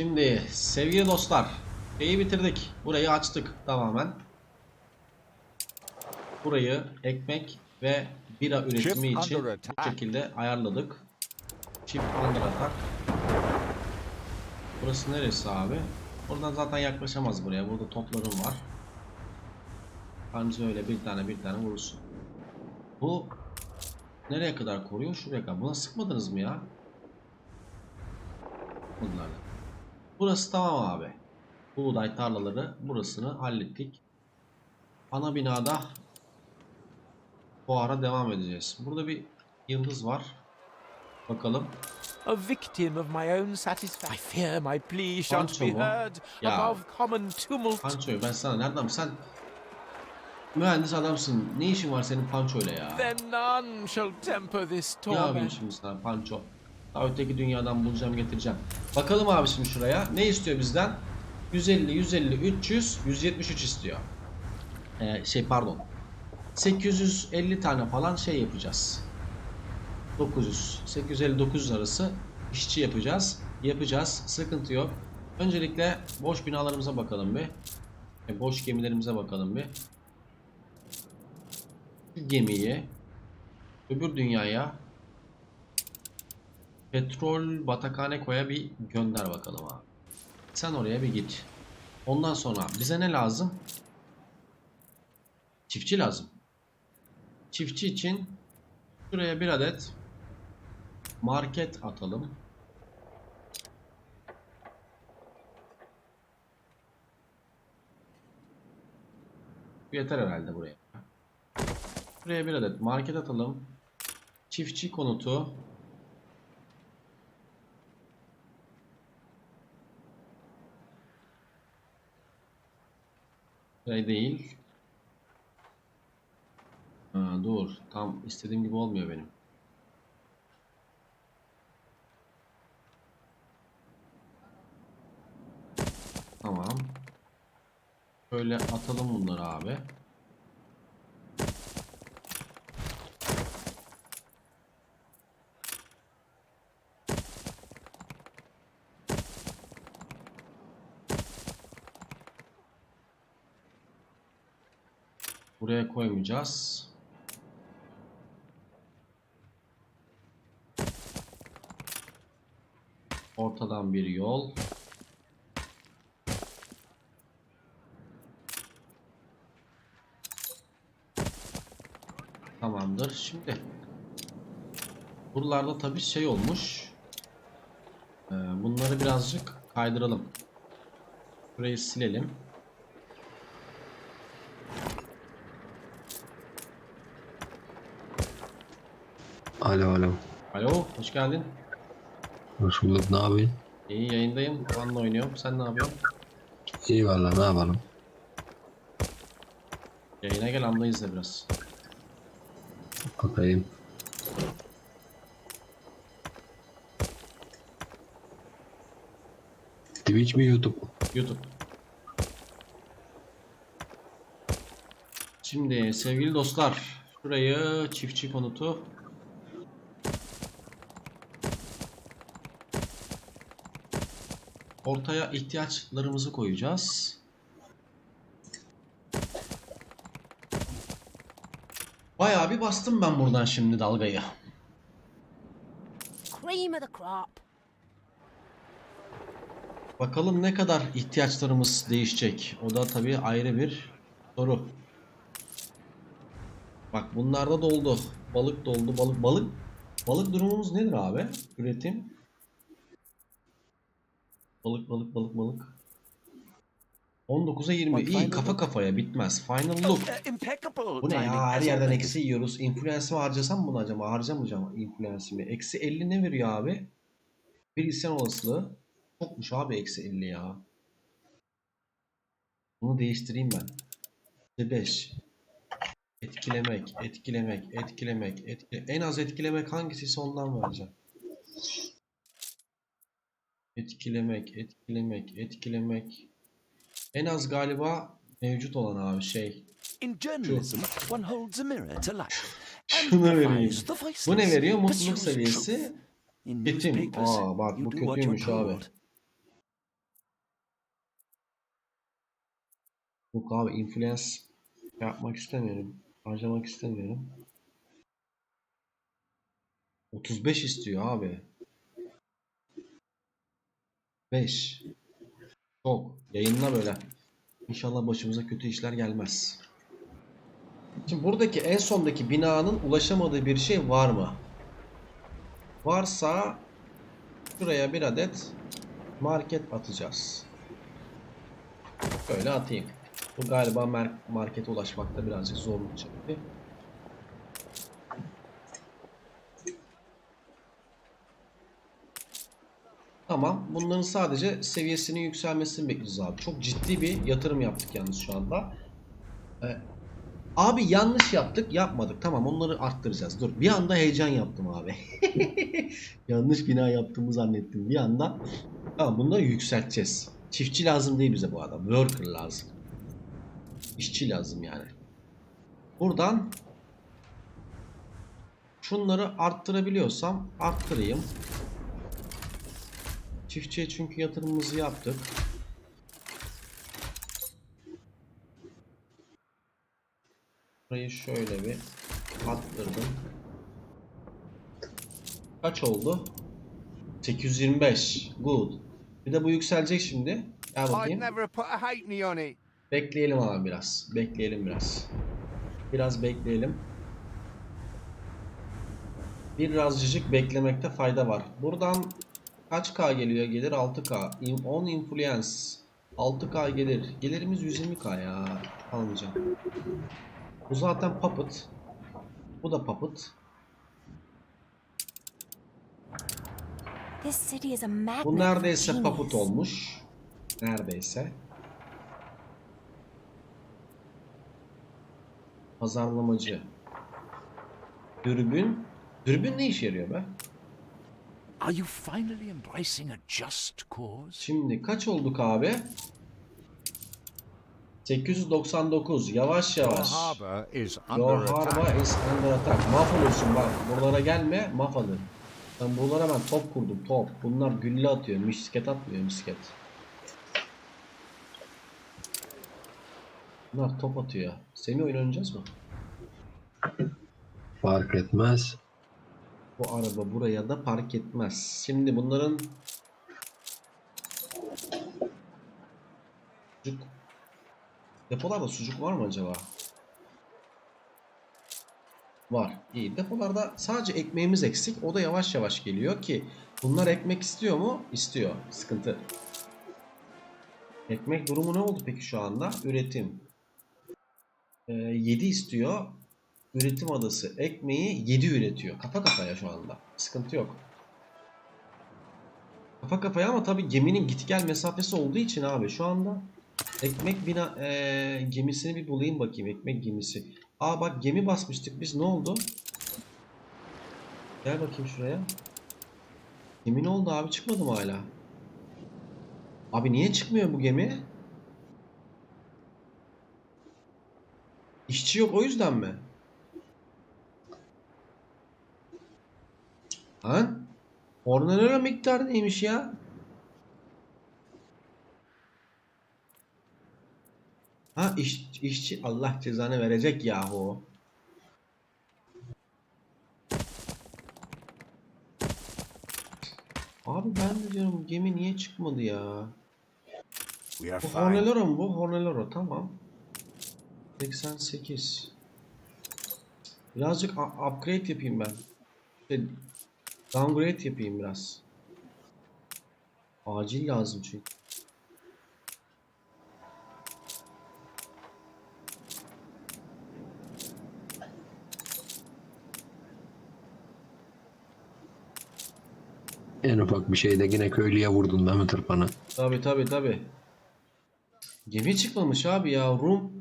Şimdi sevgili dostlar. Şeyi bitirdik. Burayı açtık tamamen. Burayı ekmek ve bira üretimi için bu şekilde ayarladık. Chip under attack. Burası neresi abi? Buradan zaten yaklaşamaz buraya. Burada toplarım var. Anca öyle bir tane bir tane vurursun. Bu nereye kadar koruyor? Şuraya kadar. Buna sıkmadınız mı ya? Bunlarla. Burası tamam abi. Buğday tarlaları burasını hallettik. Ana binada fuara devam edeceğiz. Burada bir yıldız var. Bakalım. A victim of my own satisfaction. I fear my plea shan't Pancho be heard Ya. above common tumult. Panço'yu ben sana nereden sen mühendis adamsın. Ne işin var senin Panço'yla ya? Then none shall temper this Ne torment. şimdi sana Panço? Daha öteki dünyadan bulacağım getireceğim. Bakalım abi şimdi şuraya. Ne istiyor bizden? 150, 150, 300, 173 istiyor. Ee, şey pardon. 850 tane falan şey yapacağız. 900, 850-900 arası işçi yapacağız. Yapacağız. Sıkıntı yok. Öncelikle boş binalarımıza bakalım bir. E, boş gemilerimize bakalım bir. Şu gemiyi öbür dünyaya petrol batakhane koya bir gönder bakalım abi. Sen oraya bir git. Ondan sonra bize ne lazım? Çiftçi lazım. Çiftçi için şuraya bir adet market atalım. Yeter herhalde buraya. Buraya bir adet market atalım. Çiftçi konutu. Şey değil. Ha, dur. Tam istediğim gibi olmuyor benim. Tamam. Şöyle atalım bunları abi. Buraya koymayacağız. Ortadan bir yol. Tamamdır. Şimdi buralarda tabii şey olmuş. Ee, bunları birazcık kaydıralım. Burayı silelim. Alo alo. Alo, hoş geldin. Hoş bulduk. Ne yapıyorsun? İyi yayındayım. Van'la oynuyorum. Sen ne yapıyorsun? İyi valla ne yapalım? Yayına gel anla izle biraz. Bakayım. Twitch mi YouTube mu? YouTube. Şimdi sevgili dostlar, şurayı çiftçi konutu ortaya ihtiyaçlarımızı koyacağız. Bayağı bir bastım ben buradan şimdi dalgayı. cream of the crop. Bakalım ne kadar ihtiyaçlarımız değişecek. O da tabii ayrı bir soru. Bak bunlarda doldu. Balık doldu. Balık balık balık durumumuz nedir abi? Üretim. Balık balık balık balık. 19'a 20. İyi kafa kafaya bitmez. Final look. İmpeccable Bu ne timing, ya? Her as yerden always. eksi yiyoruz. Influence'imi harcasam mı bunu acaba? Harcamayacağım influence'imi. Eksi 50 ne veriyor abi? Bir isyan olasılığı. Çokmuş abi eksi 50 ya. Bunu değiştireyim ben. İşte 5. Etkilemek, etkilemek, etkilemek, etkile En az etkilemek hangisiyse ondan vereceğim. Etkilemek, etkilemek, etkilemek. En az galiba mevcut olan abi şey. Şu. Şuna vereyim. Bu ne veriyor? Mutluluk seviyesi. Bitim. Aa bak bu kötüymüş abi. Yok abi influence yapmak istemiyorum. Harcamak istemiyorum. 35 istiyor abi. 5. Çok. Yayınla böyle. İnşallah başımıza kötü işler gelmez. Şimdi buradaki en sondaki binanın ulaşamadığı bir şey var mı? Varsa şuraya bir adet market atacağız. Böyle atayım. Bu galiba markete ulaşmakta birazcık zorluk çekti. Tamam. Bunların sadece seviyesinin yükselmesini bekliyoruz abi. Çok ciddi bir yatırım yaptık yalnız şu anda. Ee, abi yanlış yaptık, yapmadık. Tamam onları arttıracağız. Dur. Bir anda heyecan yaptım abi. yanlış bina yaptığımı zannettim. Bir anda tamam bunları yükselteceğiz. Çiftçi lazım değil bize bu adam. Worker lazım. İşçi lazım yani. Buradan şunları arttırabiliyorsam arttırayım. Çiftçiye çünkü yatırımımızı yaptık. Burayı şöyle bir arttırdım. Kaç oldu? 825. Good. Bir de bu yükselecek şimdi. Gel bakayım. Bekleyelim abi biraz. Bekleyelim biraz. Biraz bekleyelim. Birazcık beklemekte fayda var. Buradan kaç K geliyor? Gelir 6K. In- 10 influence. 6K gelir. Gelirimiz 120K ya. Almayacağım. Bu zaten puppet. Bu da puppet. Bu neredeyse puppet olmuş. Neredeyse. Pazarlamacı. Dürbün. Dürbün ne işe yarıyor be? Are you finally embracing a just cause? Şimdi kaç olduk abi? 899. Yavaş Your yavaş. Your under attack. harbor is under attack. Mahvolursun bak. Buralara gelme. Mahvolur. Ben buralara ben top kurdum. Top. Bunlar gülle atıyor. Misket atmıyor. Misket. Bunlar top atıyor. Semih oyun oynayacağız mı? Fark etmez. Bu araba buraya da park etmez. Şimdi bunların sucuk depolarda sucuk var mı acaba? Var. İyi. Depolarda sadece ekmeğimiz eksik. O da yavaş yavaş geliyor ki bunlar ekmek istiyor mu? İstiyor. Sıkıntı. Ekmek durumu ne oldu peki şu anda? Üretim. Ee, 7 istiyor. Üretim adası ekmeği 7 üretiyor. Kafa kafaya şu anda. Sıkıntı yok. Kafa kafaya ama tabii geminin git gel mesafesi olduğu için abi şu anda ekmek bina eee, gemisini bir bulayım bakayım ekmek gemisi. Aa bak gemi basmıştık biz ne oldu? Gel bakayım şuraya. Gemi ne oldu abi çıkmadı mı hala? Abi niye çıkmıyor bu gemi? İşçi yok o yüzden mi? Lan? Ornanöre miktarı neymiş ya? Ha iş, işçi Allah cezanı verecek yahu. Abi ben de diyorum gemi niye çıkmadı ya? Bu. Horneloro mu bu? Horneloro tamam. 88. Birazcık upgrade yapayım ben. Downgrade yapayım biraz. Acil lazım çünkü. En ufak bir şeyde yine köylüye vurdun değil mi tırpanı? Tabi tabi tabi. Gemi çıkmamış abi ya. Rum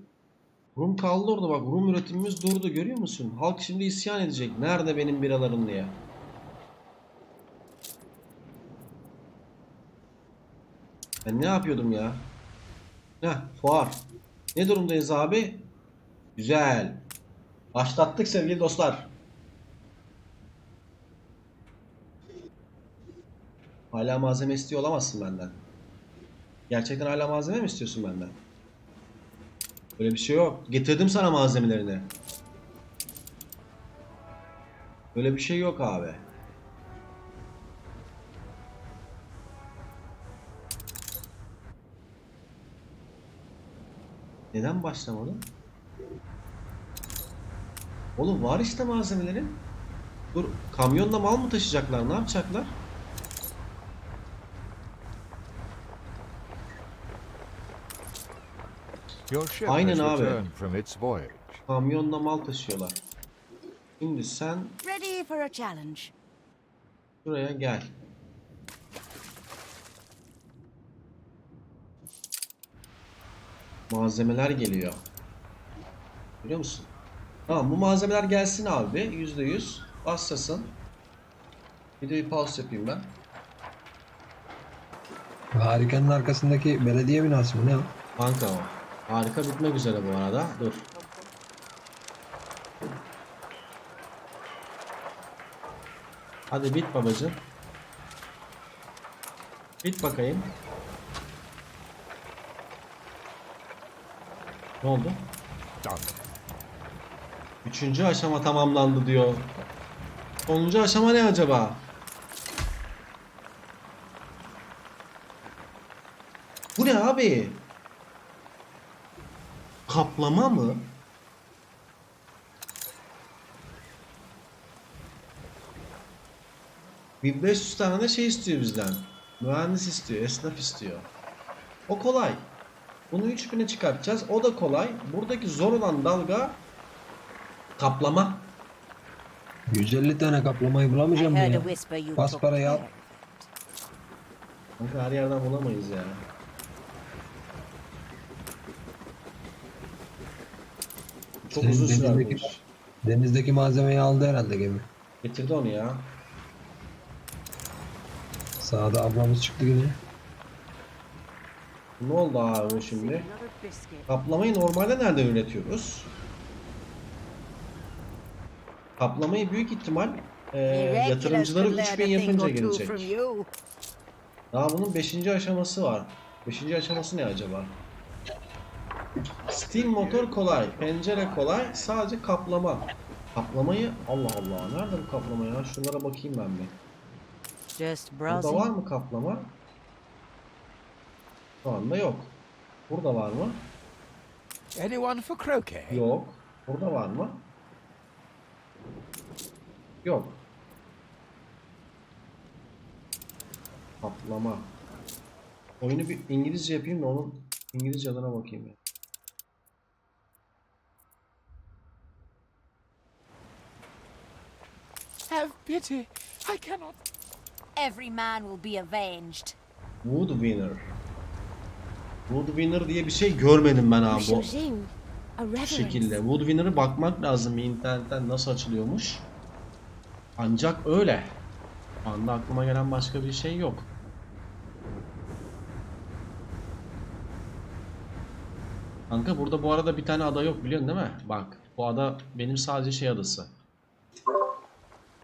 Rum kaldı orada bak. Rum üretimimiz durdu görüyor musun? Halk şimdi isyan edecek. Nerede benim biralarım diye. Ben ne yapıyordum ya? Heh fuar. Ne durumdayız abi? Güzel. Başlattık sevgili dostlar. Hala malzeme istiyor olamazsın benden. Gerçekten hala malzeme mi istiyorsun benden? Böyle bir şey yok. Getirdim sana malzemelerini. Böyle bir şey yok abi. Neden başlamadı? Oğlum var işte malzemelerin. Dur kamyonla mal mı taşıyacaklar? Ne yapacaklar? Aynen abi. Kamyonla mal taşıyorlar. Şimdi sen şuraya gel. Malzemeler geliyor. Biliyor musun? Tamam bu malzemeler gelsin abi. Yüzde yüz. Başlasın. Videoyu pause yapayım ben. Harikanın arkasındaki belediye binası mı ne o? Kanka o. Harika bitmek üzere bu arada. Dur. Hadi bit babacığım. Bit bakayım. Ne oldu? Done. Üçüncü aşama tamamlandı diyor. Sonuncu aşama ne acaba? Bu ne abi? Kaplama mı? ...1500 tane de şey istiyor bizden. Mühendis istiyor, esnaf istiyor. O kolay. Bunu 3000'e çıkartacağız. O da kolay. Buradaki zor olan dalga... ...kaplama. 150 tane kaplamayı I bulamayacağım heard a ya? whisper you Bas took parayı al. care. Kanka her yerden bulamayız ya. Çok Senin uzun sürer bu denizdeki- iş. Denizdeki malzemeyi aldı herhalde gemi. Getirdi onu ya. Sağda ablamız çıktı yine. Ne oldu abi şimdi? Kaplamayı normalde nereden üretiyoruz? Kaplamayı büyük ihtimal e, yatırımcıları could learn 3000 a thing yapınca gelecek. Daha bunun 5. aşaması var. 5. aşaması ne acaba? Steam motor kolay, pencere kolay, sadece kaplama. Kaplamayı Allah Allah nerede bu kaplama ya? Şunlara bakayım ben bir. Burada var mı kaplama? Şu anda yok. Burada var mı? Anyone for croquet? Yok. Burada var mı? Yok. Kaplama. Oyunu bir İngilizce yapayım da onun İngilizce adına bakayım ya. Have pity. I cannot. Every man will be avenged. Wood Winner. Wood Winner diye bir şey görmedim ben abi bu şekilde. Wood Winner'ı bakmak lazım internetten nasıl açılıyormuş. Ancak öyle. Şu anda aklıma gelen başka bir şey yok. Kanka burada bu arada bir tane ada yok biliyorsun değil mi? Bak bu ada benim sadece şey adası.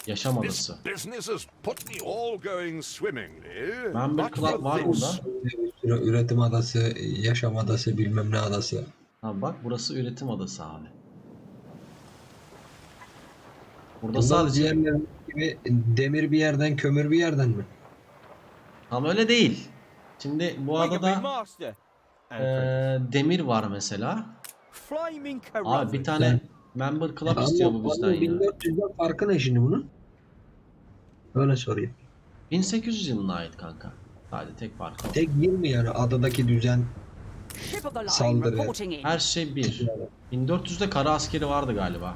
Yaşam adası. business has put me all going swimmingly. Ben bir club var burada. Üretim adası, yaşam adası, bilmem ne adası. Ha bak burası üretim adası abi. Burada Bunlar sadece gibi demir bir yerden, kömür bir yerden mi? Ama öyle değil. Şimdi bu adada Alfred. demir var mesela. Abi bir tane member club istiyor bu bizden ya. 1400'den farkı ne şimdi bunun? Öyle sorayım. 1800 yılına ait kanka. Sadece tek farkı o. Tek yıl mı yani adadaki düzen? Ship of the line Saldırı. reporting in. Her şey bir. 1400'de kara askeri vardı galiba.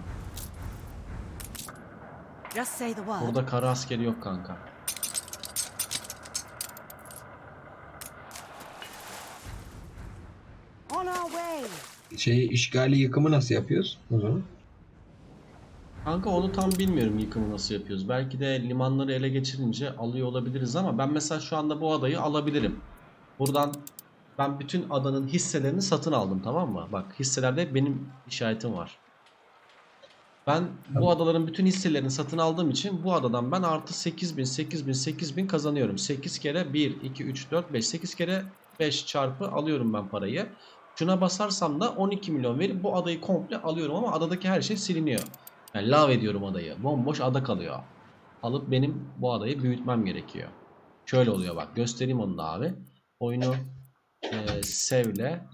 Just say the word. Burada kara askeri yok kanka. On our way. Şeyi işgali yıkımı nasıl yapıyoruz o zaman? Kanka onu tam bilmiyorum yıkımı nasıl yapıyoruz. Belki de limanları ele geçirince alıyor olabiliriz ama ben mesela şu anda bu adayı alabilirim. Buradan ben bütün adanın hisselerini satın aldım tamam mı? Bak hisselerde benim işaretim var. Ben bu adaların bütün hisselerini satın aldığım için bu adadan ben artı 8000 8000 8000 kazanıyorum. 8 kere 1 2 3 4 5 8 kere 5 çarpı alıyorum ben parayı. Şuna basarsam da 12 milyon verip bu adayı komple alıyorum ama adadaki her şey siliniyor. Yani lav ediyorum adayı. Bomboş ada kalıyor. Alıp benim bu adayı büyütmem gerekiyor. Şöyle oluyor bak. Göstereyim onu da abi. Oyunu e, sevle.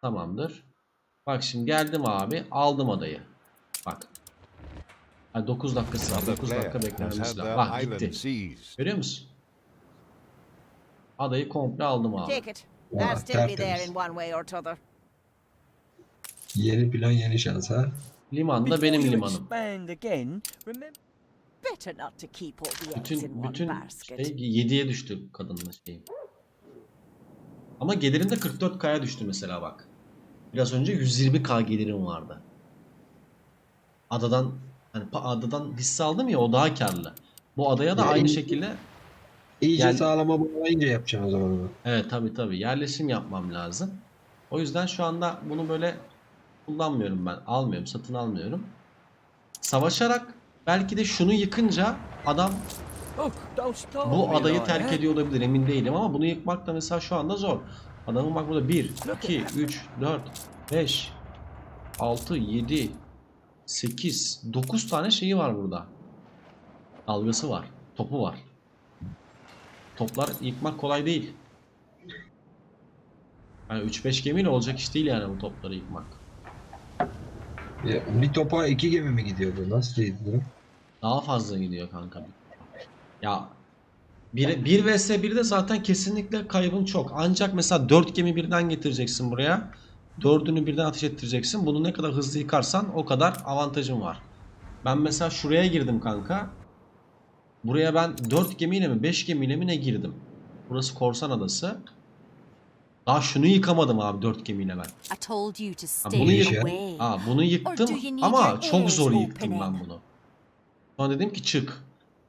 Tamamdır. Bak şimdi geldim abi. Aldım adayı. Bak. Ha, 9 dakikası var. Another 9 player dakika beklememiz lazım. Bak gitti. Görüyor musun? Adayı komple aldım abi. Yeni plan yeni şans ha. Liman da benim limanım. Bütün bütün şey 7'ye düştü kadının şeyi. Ama gelirim de 44K'ya düştü mesela bak. Biraz önce 120K gelirim vardı. Adadan hani adadan hisse aldım ya o daha karlı. Bu adaya da aynı şekilde İyice Yani- sağlama bağlayınca yapacaksın o zaman evet tabi tabi yerleşim yapmam lazım. O yüzden şu anda bunu böyle kullanmıyorum ben. Almıyorum, satın almıyorum. Savaşarak belki de şunu yıkınca adam Bu adayı terk ediyor olabilir emin değilim ama bunu yıkmak da mesela şu anda zor. Adamın bak burada 1, 2, 3, 4, 5, 6, 7, 8, 9 tane şeyi var burada. Dalgası var. Topu var. Toplar yıkmak kolay değil. Yani 3-5 gemiyle olacak iş değil yani bu topları yıkmak. Bir topa iki gemi mi gidiyordu? Nasıl gidiyor? Daha fazla gidiyor kanka. Ya 1, 1 vs 1'de zaten kesinlikle kaybın çok. Ancak mesela 4 gemi birden getireceksin buraya. Dördünü birden ateş ettireceksin. Bunu ne kadar hızlı yıkarsan o kadar avantajın var. Ben mesela şuraya girdim kanka. Buraya ben 4 gemiyle mi 5 gemiyle mi ne girdim? Burası Korsan Adası. Daha şunu yıkamadım abi 4 gemiyle ben. Ha, bunu, yık-. Aa, bunu yıktım ama çok zor yıktım ben bunu. Sonra dedim ki çık.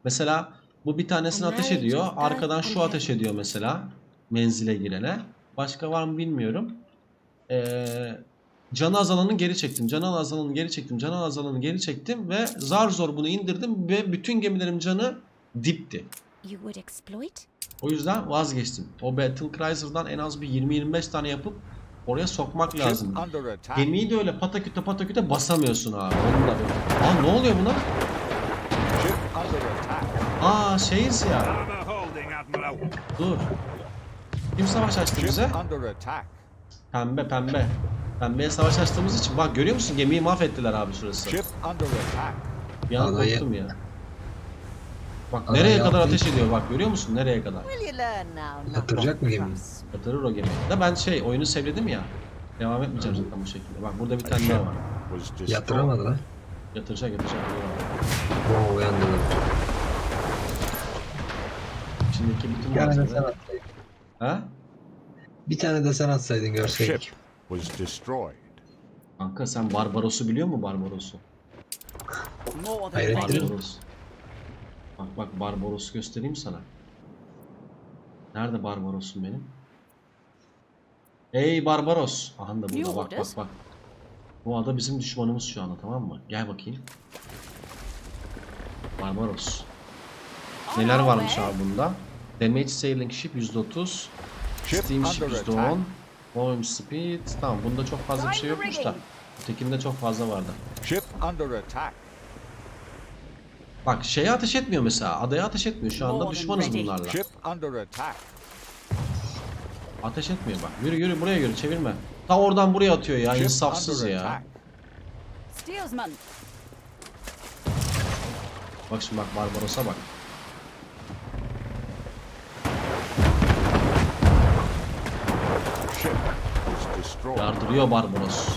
Mesela bu bir tanesini ateş ediyor. Arkadan şu ateş ediyor mesela. Menzile girene. Başka var mı bilmiyorum. Ee, canı azalanı geri çektim. Canı azalanı geri çektim. Canı azalanı geri çektim ve zar zor bunu indirdim ve bütün gemilerim canı dipti. You would exploit? O yüzden vazgeçtim. O Battle Cruiser'dan en az bir 20-25 tane yapıp oraya sokmak lazım. Gemiyi de öyle pataküte pataküte basamıyorsun abi. Onu da. Aa ne oluyor buna? Aa şeyiz ya. Dur. Kim savaş açtı bize? Pembe pembe. Pembeye savaş açtığımız için. Bak görüyor musun? Gemiyi mahvettiler abi şurası. Bir an korktum ya. Bak nereye kadar ateş ediyor bak görüyor musun? Nereye kadar? To mı gemiyi? cross? Yatırır o gemiyi. Da ben şey oyunu sevledim ya. Devam etmeyeceğim zaten bu şekilde. Bak burada bir tane ship daha var. Yatıramadı lan. Yatıracak yatıracak. Oo uyandı. İçindeki bütün Bir tane de sen atsaydın. Ha? Bir tane de sen atsaydın görseydik. was destroyed. Kanka sen Barbaros'u biliyor musun Barbaros'u? More than Hayret plenty. ederim. Barbaros. Bak bak Barbaros'u göstereyim sana. Nerede Barbaros'um benim? Ey Barbaros. Aha da burada bak bak bak. Bu ada bizim düşmanımız şu anda tamam mı? Gel bakayım. Barbaros. Neler varmış abi bunda? Damage Sailing Ship %30. Ship Steam Ship under %10. attack. Volume Speed. Tamam bunda çok fazla bir şey yokmuş da. Ötekinde çok fazla vardı. Ship under attack. Bak şeye ateş etmiyor mesela. Adaya ateş etmiyor. Şu anda düşmanız bunlarla. Ateş etmiyor bak. Yürü yürü buraya yürü çevirme. Ta oradan buraya atıyor ya. İnsafsız ya. Bak şimdi bak Barbaros'a bak. Yardırıyor Barbaros.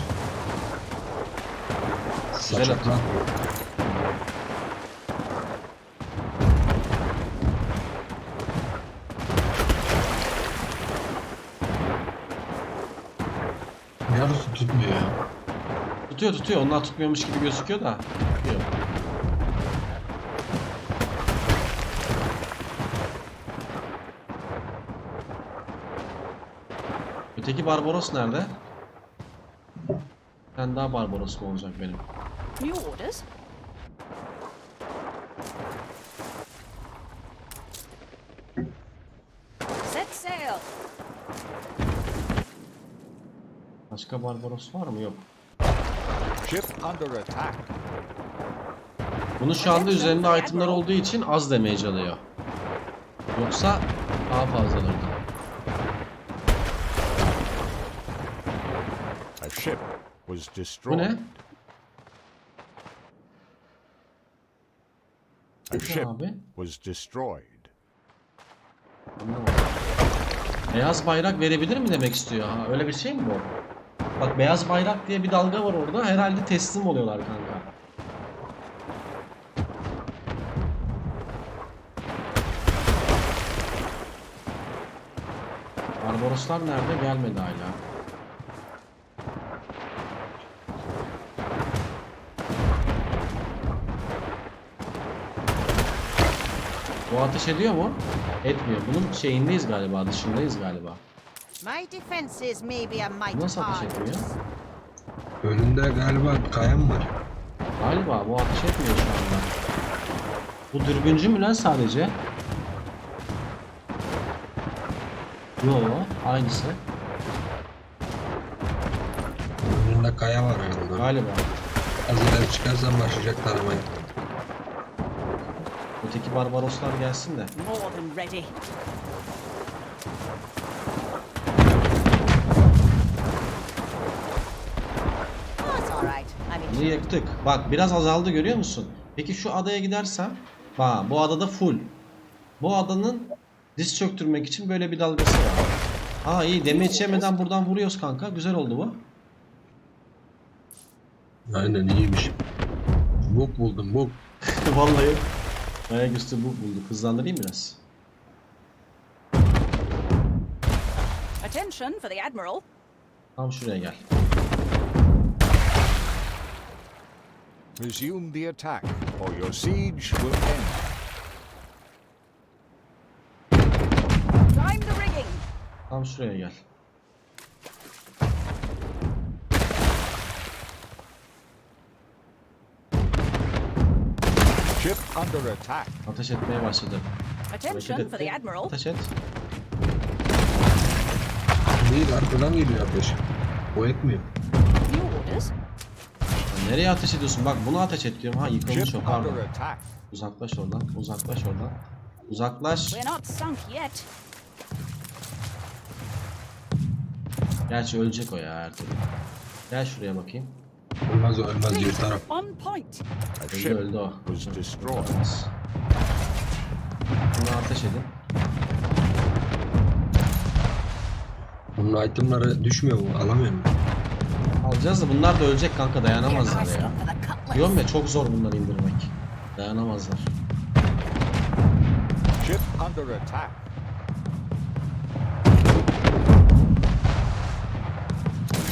Güzel atıyor. lan. Yarısı tutmuyor ya. Tutuyor tutuyor. Onlar tutmuyormuş gibi gözüküyor da. Tutuyor. Öteki Barbaros nerede? Ben daha Barbaros mu olacak benim? New orders? Set sail. Başka Barbaros var mı? Yok. Bunun şu anda üzerinde itemler olduğu için az damage alıyor. Yoksa daha fazla alırdı. A ship was Bu destroyed. ne? A ship was destroyed. Anlamadım. Beyaz bayrak verebilir mi demek istiyor? Ha, öyle bir şey mi bu? Bak beyaz bayrak diye bir dalga var orada. Herhalde teslim oluyorlar kanka. Barbaroslar nerede? Gelmedi hala. Bu ateş ediyor mu? Etmiyor. Bunun şeyindeyiz galiba, dışındayız galiba. My defenses may be a mite Nasıl ateş? Önünde galiba kayan var. Galiba bu ateş etmiyor şu anda. Bu dürbüncü mü lan sadece? Yo, aynısı. Önünde kaya var herhalde. Galiba. Az ileri çıkarsan başlayacak taramaya. Öteki barbaroslar gelsin de. More than ready. Bunu yaktık. Bak biraz azaldı görüyor musun? Peki şu adaya gidersem, bak bu adada full. Bu adanın diz çöktürmek için böyle bir dalgası var. Aa iyi damage yemeden buradan vuruyoruz kanka. Güzel oldu bu. Aynen iyiymiş. Bok buldum bok. Vallahi ayaküstü bu bulduk. Hızlandırayım biraz. Attention for the Admiral. Tam şuraya gel. Resume the attack, or your siege will end. Climb the rigging. Tam şuraya gel. Ship under attack. Ateş etmeye başladı. Attention for the Admiral. Ateş et. Değil arkadan geliyor ateş. O etmiyor. Nereye ateş ediyorsun? Bak bunu ateş et diyorum. Ha yıkılmış o pardon. Uzaklaş oradan. Uzaklaş oradan. Uzaklaş. Gerçi ölecek o ya her türlü. Gel şuraya bakayım. Olmaz o ölmez point. A Öldü öldü o. Olmaz. Bunu ateş edin. Bunun itemları düşmüyor mu? Alamıyor mu? Alacağız da bunlar da ölecek kanka dayanamazlar ya. Diyorum ya çok zor bunları indirmek. Dayanamazlar. Ship under attack.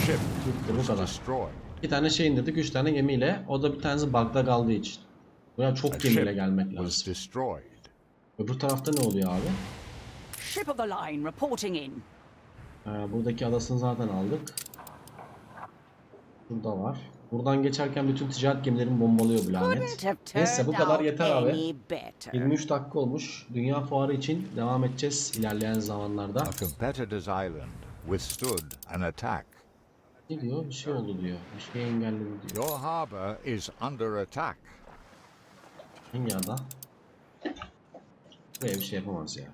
Ship bu kadar. destroyed. İki tane şey indirdik, üç tane gemiyle. O da bir tanesi bug'da kaldığı için. Buraya çok gemiyle ship gelmek lazım. Öbür tarafta ne oluyor abi? Ship of the line reporting in. Ee, buradaki adasını zaten aldık. Burada var. Buradan geçerken bütün ticaret gemilerini bombalıyor bu lanet. Neyse bu kadar yeter abi. any better. 23 dakika olmuş. Dünya fuarı için devam edeceğiz ilerleyen zamanlarda. Ne diyor? Bir şey oldu diyor. Bir şey engelledi diyor. Your harbor is under attack. Hangi ada? Buraya bir şey yapamaz ya.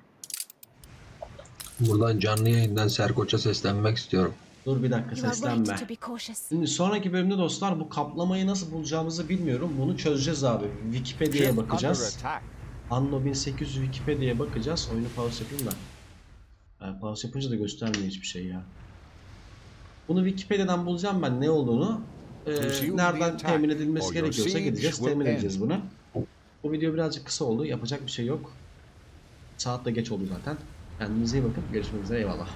Buradan canlı yayından Serkoç'a seslenmek istiyorum. Dur bir dakika seslenme. Şimdi sonraki bölümde dostlar bu kaplamayı nasıl bulacağımızı bilmiyorum. Bunu çözeceğiz abi. Wikipedia'ya bakacağız. Anno 1800 Wikipedia'ya bakacağız. Oyunu pause yapayım da. Yani pause yapınca da göstermiyor hiçbir şey ya. Bunu Wikipedia'dan bulacağım ben ne olduğunu. Ee, nereden temin edilmesi gerekiyorsa gideceğiz, temin edeceğiz bunu. Bu video birazcık kısa oldu. Yapacak bir şey yok. Saat de geç oldu zaten. Kendinize iyi bakın. Görüşmek üzere. Eyvallah.